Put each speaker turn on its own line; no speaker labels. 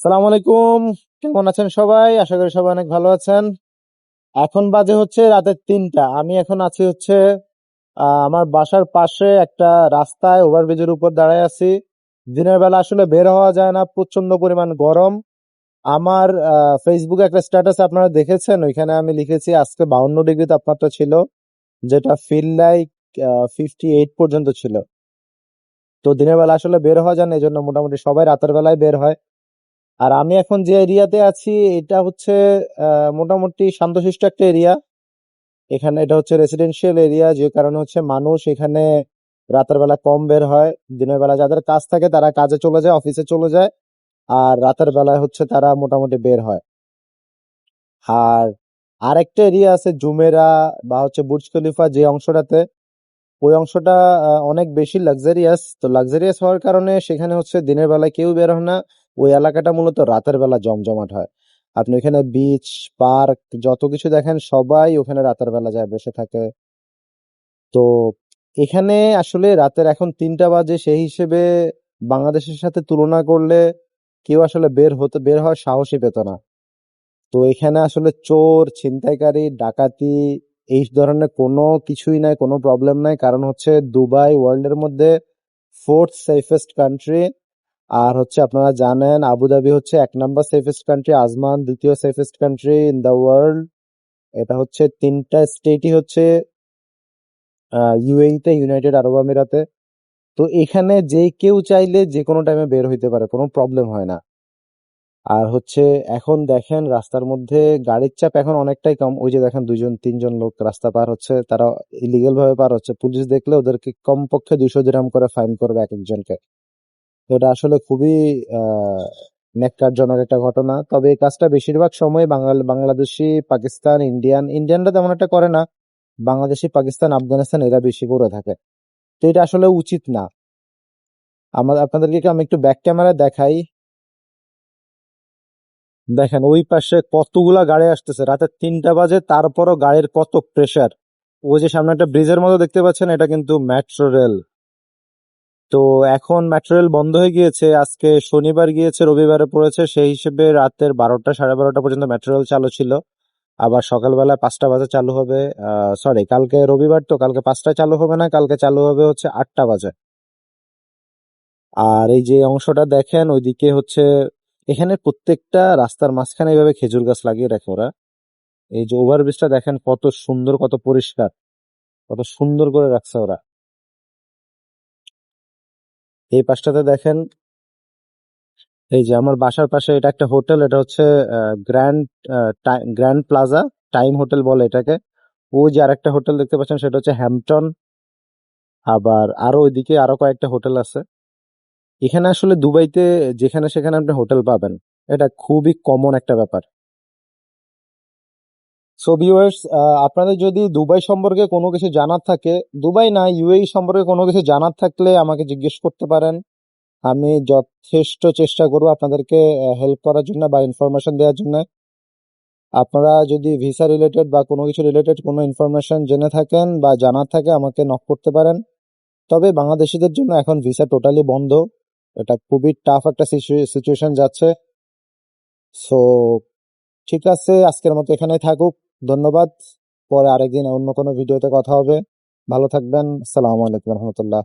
সালাম আলাইকুম। কেমন আছেন সবাই? আশা করি সবাই অনেক ভালো আছেন। এখন বাজে হচ্ছে রাতের তিনটা। আমি এখন আছি হচ্ছে আমার বাসার পাশে একটা রাস্তায় ওভারব্রিজের উপর দাঁড়ায় আছি। দিনের বেলা আসলে বের হওয়া যায় না প্রচণ্ড পরিমাণ গরম। আমার ফেসবুকে একটা স্ট্যাটাস আপনারা দেখেছেন? ওইখানে আমি লিখেছি, আজকে বাউন্ন ডিগ্রি তাপমাত্রা ছিল, যেটা ফিল লাইক ফিফটি এইট পর্যন্ত ছিল। তো দিনের বেলা আসলে বের হওয়া যায় না এই জন্য মোটামুটি সবাই রাতের বেলায় বের হয়। আর আমি এখন যে এরিয়াতে আছি, এটা হচ্ছে মোটামুটি শান্তশিষ্ট একটা এরিয়া এখানে এটা হচ্ছে রেসিডেন্সিয়াল এরিয়া যে কারণে হচ্ছে মানুষ এখানে রাতের বেলা কম বের হয়। দিনের বেলা যাদের কাজ থাকে, তারা কাজে চলে যায় অফিসে চলে যায়। আর রাতের বেলায় হচ্ছে তারা মোটামুটি বের হয়। আর আরেকটা এরিয়া আছে জুমেরা বা হচ্ছে বুর্জ খলিফা যে অংশটাতে। ওই অংশটা অনেক বেশি লাক্সারিয়াস তো লাক্সারিয়াস হওয়ার কারণে সেখানে হচ্ছে দিনের বেলায় কেউ বের হয় না। ওই এলাকাটা মূলত রাতের বেলা জমজমাট হয়। আপনি ওখানে বিচ পার্ক যত কিছু দেখেন সবাই ওখানে রাতের বেলা যায়, বসে থাকে। তো এখানে আসলে রাতের এখন তিনটা বাজে, সেই হিসেবে বাংলাদেশের সাথে তুলনা করলে কেউ আসলে বের হতে, বের হওয়ার সাহসই পেত না। তো এখানে আসলে চোর, ছিনতাইকারী, ডাকাতি এই ধরনের কোনো কিছুই নাই, কোনো প্রবলেম নাই। কারণ হচ্ছে দুবাই ওয়ার্ল্ডের মধ্যে ফোর্থ সেফেস্ট কান্ট্রি আর হচ্ছে আপনারা জানেন আবুধাবি হচ্ছে এক নাম্বার সেফেস্ট কান্ট্রি আজমান দ্বিতীয় safest country in the world এটা হচ্ছে তিনটা স্টেটই হচ্ছে ইউএইতে ইউনাইটেড আরব আমিরাতে তো এখানে যে কেউ চাইলে যে কোনো টাইমে বের হইতে পারে, কোনো প্রবলেম হয় না। আর হচ্ছে এখন দেখেন রাস্তার মধ্যে গাড়ির চাপ এখন অনেকটাই কম। ওই যে দেখেন দুজন তিনজন লোক রাস্তা পার হচ্ছে, তারা ইলিগেল ভাবে পার হচ্ছে। পুলিশ দেখলে ওদেরকে কমপক্ষে দুশো দিরহাম করে ফাইন করবে এক একজনকে। এটা আসলে খুবই ন্যাক্কারজনক একটা ঘটনা। তবে এই কাজটা বেশিরভাগ সময় বাঙাল, বাংলাদেশি, পাকিস্তান, ইন্ডিয়ান, ইন্ডিয়ানরা তেমন একটা করে না। বাংলাদেশি, পাকিস্তান, আফগানিস্তান এরা বেশি করে থাকে। তো এটা আসলে উচিত না। আমার আপনাদেরকে আমি একটু ব্যাক ক্যামেরা দেখাই? দেখেন, ওই পাশে কতগুলা গাড়ি আসতেছে। রাতে তিনটা বাজে, তারপরও গাড়ির কত প্রেশার ওই যে সামনে একটা ব্রিজের মতো দেখতে পাচ্ছেন, এটা কিন্তু মেট্রো রেল তো এখন মেট্রো রেল বন্ধ হয়ে গিয়েছে। আজকে শনিবার গিয়েছে, রবিবারে পড়েছে। সেই হিসেবে রাতের বারোটা, সাড়ে বারোটা পর্যন্ত মেট্রো রেল চালু ছিল। আবার সকালবেলা পাঁচটা বাজে চালু হবে। সরি কালকে রবিবার তো, কালকে পাঁচটায় চালু হবে না, কালকে চালু হবে হচ্ছে আটটা বাজে। আর এই যে অংশটা দেখেন, ওইদিকে হচ্ছে এখানে প্রত্যেকটা রাস্তার মাঝখানে এইভাবে খেজুর গাছ লাগিয়ে রাখে ওরা। এই যে ওভারব্রিজটা দেখেন কত সুন্দর, কত পরিষ্কার, কত সুন্দর করে রাখছে ওরা। এই পাশটাতে দেখেন, এই যে আমার বাসার পাশে এটা একটা হোটেল, এটা হচ্ছে grand grand plaza, time hotel বলে এটাকে। ওই যে আর একটা হোটেল দেখতে পাচ্ছেন, সেটা হচ্ছে হ্যাম্পটন। আবার আরও ওইদিকে আরও কয়েকটা হোটেল আছে। এখানে আসলে দুবাইতে যেখানে সেখানে আপনি হোটেল পাবেন। এটা খুবই কমন একটা ব্যাপার। সো ভিউয়ার্স আপনাদের যদি দুবাই সম্পর্কে কোনো কিছু জানার থাকে, দুবাই না ইউএই সম্পর্কে কোনো কিছু জানার থাকলে আমাকে জিজ্ঞেস করতে পারেন। আমি যথেষ্ট চেষ্টা করব আপনাদেরকে হেল্প করার জন্য বা ইনফরমেশন দেওয়ার জন্য। আপনারা যদি ভিসা রিলেটেড বা কোনো কিছু রিলেটেড কোনো ইনফরমেশন জেনে থাকেন বা জানার থাকে, আমাকে নক করতে পারেন। তবে বাংলাদেশিদের জন্য এখন ভিসা টোটালি বন্ধ। এটা খুবই টাফ একটা সিচুয়েশন যাচ্ছে। সো ঠিক আছে, আজকের মতো এখানেই থাকুক। ধন্যবাদ। পরে আরেকদিন অন্য কোনো ভিডিওতে কথা হবে। ভালো থাকবেন। আসসালামু আলাইকুম রহমতুল্লাহ।